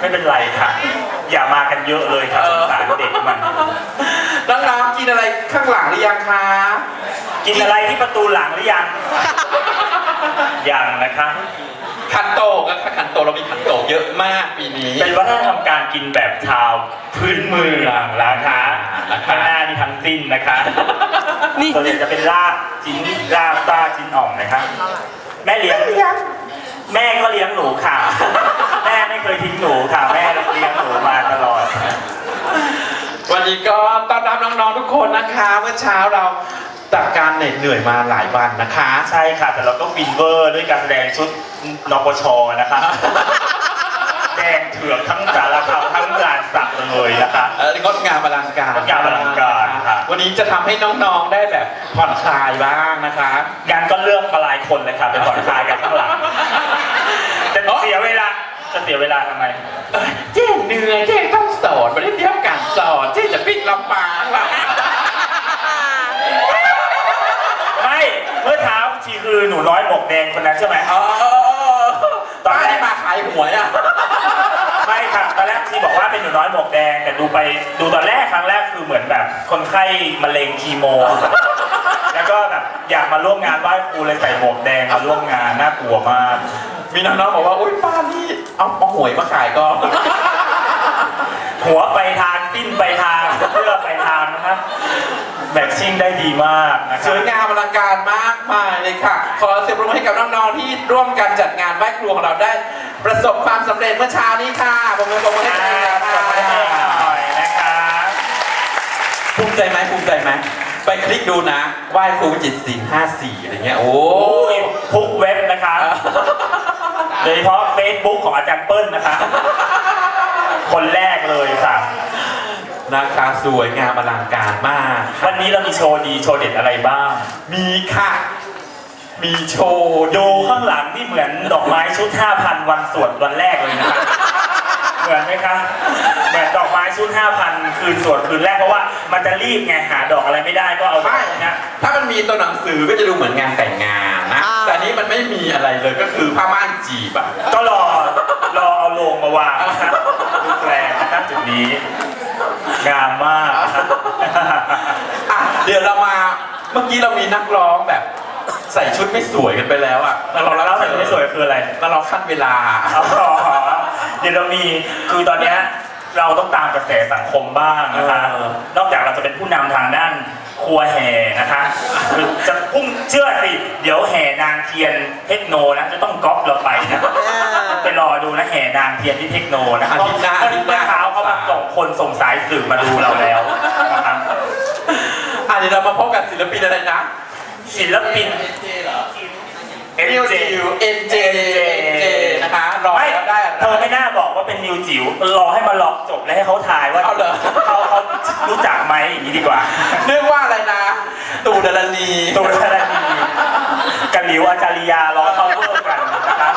ไม่เป็นไรค่ะ อย่ามากันเยอะเลยค่ะสงสารเด็กมัน น้องๆกินอะไรข้างหลังหรือยังคะกินอะไรที่ประตูหลังหรือยัง ยังนะคะขันโตกอะขันโตกเรามีขันโตกเยอะมากปีนี้เป็นวัฒนธรรมการกินแบบชาวพื้นเมืองนะคะนะคะข้างหน้านี่ทั้งสิ้นนะคะนี่ส่วนใหญ่จะเป็นลาบจิ้นลาบซ่าจิ้นอ่อมนะคะ แม่เลี้ยงเลี้ยงแม่ก็เลี้ยงหนูค่ะ แม่ไม่เคยทิ้งหนูค่ะแม่เลี้ยงหนูมาตลอด วันนี้ก็ต้อนรับน้องๆทุกคนนะคะ เมื่อเช้าเราจากการเหน็ดเหนื่อยมาหลายวันนะคะ ใช่ค่ะ แต่เราก็ฟินเวอร์ด้วยการแสดงชุดนปชนะคะ แดงเถือกทั้งสารคามทั้งงานสักเลยนะคะเอองดงามอลังการงดงามอลังการครับวันนี้จะทำให้น้องๆได้แบบผ่อนคลายบ้างนะคะงานก็เลือกมาหลายคนเลยค่ะไปผ่อนคลายกันข้างหลังจะเสียเวลาจะเสียเวลาทำไมเอ้ยเจ๊เหนื่อยเจ๊ต้องสอนไม่ได้เที่ยวการสอนเจ๊จะปิดลำปางละไม่เมื่อเช้าชีคือหนูน้อยหมวกแดงคนนั้นใช่ไหมเออตอนแรกมาขายหวยอะไม่ค่ะตอนแรกชีบอกว่าเป็นหนูน้อยหมวกแดง แต่ดูไปดูตอนแรกครั้งแรกคือเหมือนแบบ คนไข้มะเร็งคีโม แล้วก็แบบอยากมาร่วมงานไหว้ครูเลยใส่หมวกแดงมาร่วมงานน่ากลัวมาก มีน้องๆบอกว่าอุ้ยป้านี่ เอาเอาหวยมาขายก็ หัวไปทางสิ้นไปทางเพื่อไปทางนะครับแบทชิ่งได้ดีมากนะคสรับ วยงามอลังการมากมายเลยค่ะ ขอเสียงปรบมือให้กับน้องๆที่ร่วมกันจัดงานไหว้ครูของเราได้ ประสบความสำเร็จเมื่อเช้านี้ค่ะปรบมือปรบมือให้อ่ากับขอบคุณหน่อยนะคะภูมิใจไหมภูมิใจไหมไปคลิกดูนะไหว้ครูจิตศิลป์ห้าสี่อะไรเงี้ยโอ้โอ้ยยทุกเว็บนะคะ โดยเฉพาะ Facebook ของอาจารย์เปิ้ลนะคะ คนแรกเลยค่ะนะคะสวยงามอลังการมาก วันนี้เรามีโชว์ดีโชว์เด็ดอะไรบ้าง มีค่ะ มีโชว์ดูข้างหลังนี่เหมือนดอกไม้ชุด 5,000 วันสวดวันแรกเลยนะคะเห มือนไหมคะเหมือนดอกไม้ชุด5,000คืนสวดคืนแรกเพราะว่ามันจะรีบไงหาดอกอะไรไม่ได้ก็เอาดอกไม่พวกเนี้ยถ้ามันมีตัวหนังสือก็จะดูเหมือนงานแต่งงานนะ อ่า แต่อันนี้มันไม่มีอะไรเลยก็คือผ้าม่านจีบอะก็รอรอเอาโลงมาวางนะครับดูแปลงนะครับจุดนี้งามมากนะครับอะเดี๋ยวเรามาเมื่อกี้เรามีนักร้องแบบ ใส่ชุดไม่สวยกันไปแล้วอะนักร้องแล้วรับแต่ไม่สวยคืออะไรนักร้องขั้นเวลาอ๋อ เดี๋ยวเรามีคือตอนเนี้ยเราต้องตามกระแสสังคมบ้างนะคะเออ นอกจากเราจะเป็นผู้นำทางด้านครัวแห่นะคะคือจะพุ่งเชื่อสิ เดี๋ยวแห่นางเทียนเทคโนนะจะต้องก๊อปเราไปนะไปรอดูนะแห่นางเทียนที่เทคโนนะอาทิตย์หน้าเพราะอาทิตย์หเมื่น้า อเช้าเขามาส่งคนส่งสายสื่อมาดูเราแล้วนะครับอะเดี๋ยวเรามาพบกับศิลปินอะไรนะศิลปินนิว NJ จิว NJ NJ นะคะรอไม่แล้วได้อะไร เธอไม่น่าบอกว่าเป็นนิวจิ๋วรอให้มาหลอกจบแล้วให้เขาทายว่าเอาเหรอ เขาเขารู้จักไหมอย่างนี้ดีกว่าเรียกว่าอะไรนะ ตู่ดารณีตัวธารณีกับหลิวอาจาริยาล้อเขาเพิ่มกันนะครับ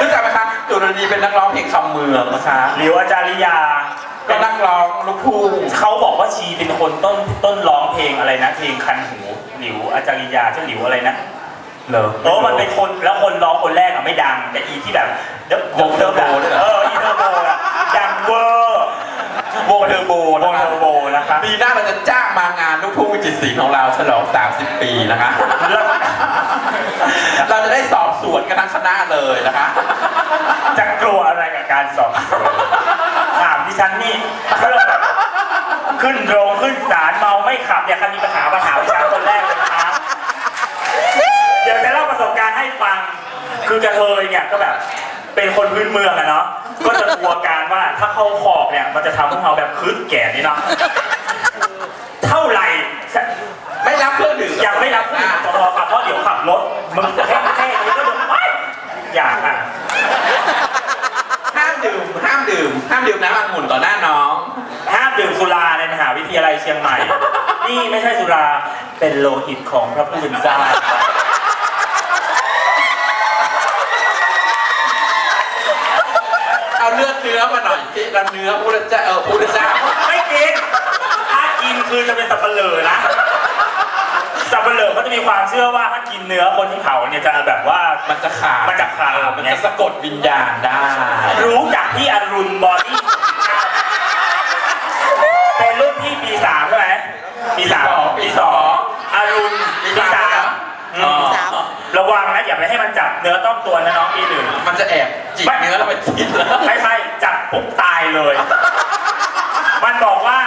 รู้จักไหมคะตู่ดารณีเป็นนักร้องเพลงคำเมืองนะคะหลิวอาจาริยาก็นักร้องลูกทุ่งเขาบอกว่าชีเป็นคนต้นต้นร้องเพลงอะไรนะ เพลงคันหูหลิวอาจาริยาเจ้าหลิวอะไรนะ เหรอโอ้มันเป็นคนแล้วคนร้องคนแรกอะไม่ดัง แต่อีที่แบบเดิมวงเทอร์โบด้วยเหรอ เอออีเทอร์โบอะดังเวอร์วงเทอร์โบวนะงคะเทอร์โบนะครับปีหน้าเราจะจ้างมางานลูกทุ่งวิจิตรศิลป์ของเราฉลอง 30 ปีนะคะเราจะได้สอบสวนกันทั้งคณะเลยนะคะ จะกลัวอะไรกับการสอบสวนถามดิฉันนี่เรื่องแบบขึ้นโรงขึ้นศาลเมาไม่ขับเนี่ยใครมีปัญหาปัญหาดิฉันคนแรกเลย ฟัง คือกระเทยเนี่ยก็แบบเป็นคนพื้นเมืองอะเนาะ ก็จะกลัวการว่าถ้าเข้าขอบเนี่ยมันจะทำให้เราแบบคืดแก่นี่เนาะ เท่าไหร่ ไม่รับเครื่องดื่มยังไม่รับผู้หญิงตลอขับเพราะเดี๋ยวขับรถมึงแค่แค่นี้ก็โดนไม่อยากอะ ห้ามดื่ม ห้ามดื่ม ห้ามดื่มน้ำองุ่นต่อหน้าน้อง ห้ามดื่มสุราในมหาวิทยาลัยเชียงใหม่ นี่ไม่ใช่สุรา เป็นโลหิตของพระผู้เป็นเจ้า เอาเลือดเนื้อมาหน่อยสิเราเนื้อพุทธเจ้าเออพุทธเจ้าไม่กิน ถ้ากินคือจะเป็นสับปะเหร่อนะสสับเปลือกเขาจะมีความเชื่อว่าถ้ากินเนื้อคนที่เผาเนี่ยจะแบบว่ามันจะขาดมันจะขาดเออมันจะสะกดวิญญาณได้ รู้จักที่อรุณบอดี้เป็นรุ่นพี่ปีสามใช่ไหมปีสามปีสองอรุณปีสามอ๋อระวังนะอย่าไปให้มันจับเนื้อต้องตัวนะน้องปีหนึ่งมันจะแอบจิกเนื้อเราไปกินแล้วไม่ใช่จับปุ๊บตาย เลย มันบอกว่า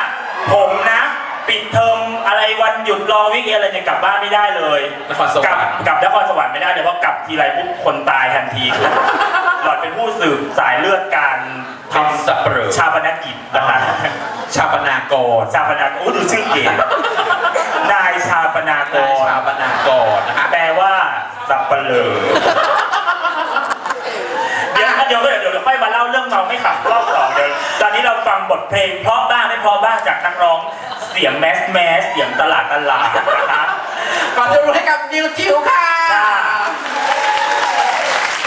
ผมนะ ปิดเทอมอะไรวันหยุดรอวิกเอนอะไรเนี่ยกลับบ้านไม่ได้เลยนครสวกลัรบรค์กลับนครสวรรค์ไม่ได้เลยเพราะกลับทีไรปุ๊บคนตายทันทีคือหลอดเป็นผู้สืบสายเลือดการททำสับเปลือำชาปนกิจนะคะชาปนากรชาปนากรอู้ดูชื่อเก๋นายชาปนากนายรชาปนากรนะคะ แปลว่าสับเปลือเดี๋ยวเดี๋ยวเดี๋ยวเดี๋ยวค่อยมาเล่าเรื่องเมาไม่ขับรอบสองเดี๋ยว ตอนนี้เราฟังบทเพลง เพราะบ้างไม่เพราะบ้างจากนักร้องเสียงแมสแมสเสียงตลาดตลาดนะคะ ขอเสียงปรบมือให้กับนิวจิ๋วค่ะ ค่ะ